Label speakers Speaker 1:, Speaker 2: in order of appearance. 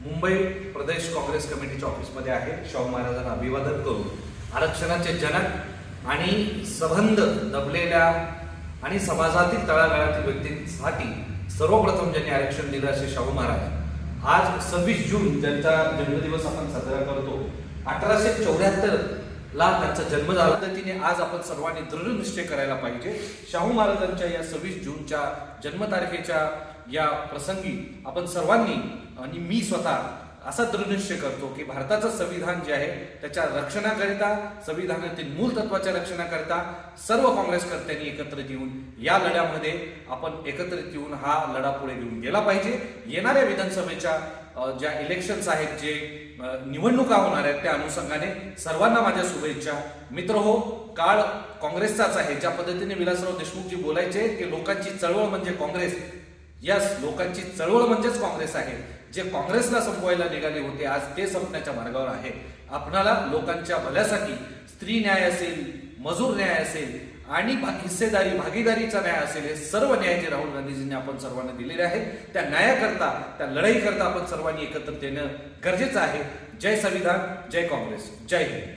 Speaker 1: मुंबई प्रदेश काँग्रेस कमिटीच्या ऑफिसमध्ये आहे. शाहू महाराजांना अभिवादन करून आरक्षणाचे जनक आणि सबंध दबलेल्या आणि समाजातील तळागाळातील व्यक्तींसाठी सर्वप्रथम ज्यांनी आरक्षण दिलं असे शाहू महाराज. आज सव्वीस जून ज्यांचा जन्मदिवस आपण साजरा करतो अठराशे चौऱ्याहत्तर ला त्यांचा जन्म झाला. पद्धतीने आज आपण सर्वांनी दृढ निश्चय करायला पाहिजे. शाहू महाराजांच्या या सव्वीस जूनच्या जन्मतारखेच्या या प्रसंगी आपण सर्वांनी आणि मी स्वतः असा दृढनिश्चय करतो की भारताचं संविधान जे आहे त्याच्या रक्षणाकरिता संविधानातील मूल तत्वाच्या रक्षणाकरिता सर्व काँग्रेसकर्त्यांनी एकत्रित येऊन या लढ्यामध्ये आपण एकत्रित येऊन हा लढा पुढे घेऊन गेला पाहिजे. येणाऱ्या विधानसभेच्या ज्या इलेक्शन्स आहेत जे निवडणुका होणार आहेत त्या अनुषंगाने सर्वांना माझ्या शुभेच्छा. मित्र हो काळ काँग्रेसचाच आहे. ज्या पद्धतीने विलासराव देशमुखजी बोलायचे की लोकांची चळवळ म्हणजे काँग्रेस यस लोकांची चळवळ म्हणजेच काँग्रेस आहे. जे काँग्रेसला संपवायला निघाले होते आज ते संपण्याच्या मार्गावर आहे. आपणाला लोकांच्या भल्यासाठी स्त्री न्याय असेल मजूर न्याय असेल आणि हिस्सेदारी भागीदारीचा न्याय असेल हे सर्व न्याय जे राहुल गांधीजींनी आपण सर्वांना दिलेले आहेत. त्या न्यायाकरता त्या लढाईकरता आपण सर्वांनी एकत्र येणं गरजेचं आहे. जय संविधान जय काँग्रेस. जय हिंद.